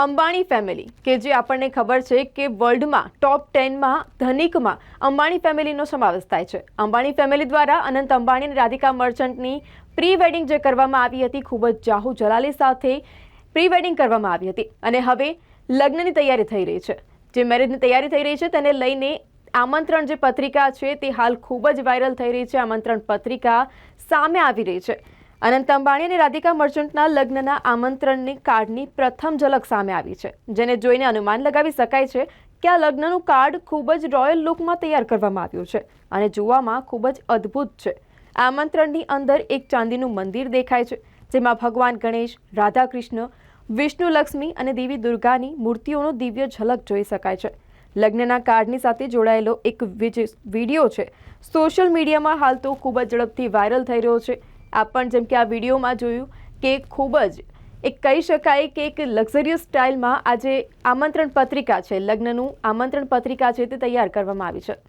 Ambani family કે જે આપણને ખબર છે કે વર્લ્ડમાં ટોપ ટેનમાં ધનિકમાં અંબાણી ફેમિલીનો સમાવેશ થાય છે. અંબાણી ફેમિલી દ્વારા અનંત અંબાણી અને રાધિકા મર્ચન્ટની પ્રી વેડિંગ જે કરવામાં આવી હતી, ખૂબ જ જાહુ જલાલી સાથે પ્રી વેડિંગ કરવામાં આવી હતી. અને હવે લગ્નની તૈયારી થઈ રહી છે. જે મેરેજની તૈયારી થઈ રહી છે, તેને લઈને આમંત્રણ જે પત્રિકા છે, તે હાલ ખૂબ જ વાયરલ થઈ રહી છે. આમંત્રણ પત્રિકા સામે આવી રહી છે. અનંત અંબાણી અને રાધિકા મર્ચન્ટના લગ્નના આમંત્રણની કાર્ડની પ્રથમ ઝલક સામે આવી છે, જેને જોઈને અનુમાન લગાવી શકાય છે કે આ લગ્નનું કાર્ડ ખૂબ જ રોયલ લુકમાં તૈયાર કરવામાં આવ્યું છે અને જોવામાં ખૂબ જ અદ્ભુત છે. આમંત્રણની અંદર એક ચાંદીનું મંદિર દેખાય છે, જેમાં ભગવાન ગણેશ રાધા કૃષ્ણ વિષ્ણુ લક્ષ્મી અને દેવી દુર્ગાની મૂર્તિઓનો દિવ્ય ઝલક જોઈ શકાય છે. લગ્નના કાર્ડની સાથે જોડાયેલો એક વીડિયો છે. સોશિયલ મીડિયામાં હાલ તો ખૂબ જ ઝડપથી વાયરલ થઈ રહ્યો છે. આ પણ જેમ કે આ વિડીયોમાં જોયું કે ખૂબ જ, એક કહી શકાય કે એક લક્ઝરિયસ સ્ટાઇલમાં આજે આમંત્રણ પત્રિકા છે, લગ્નનું આમંત્રણ પત્રિકા છે તે તૈયાર કરવામાં આવી છે.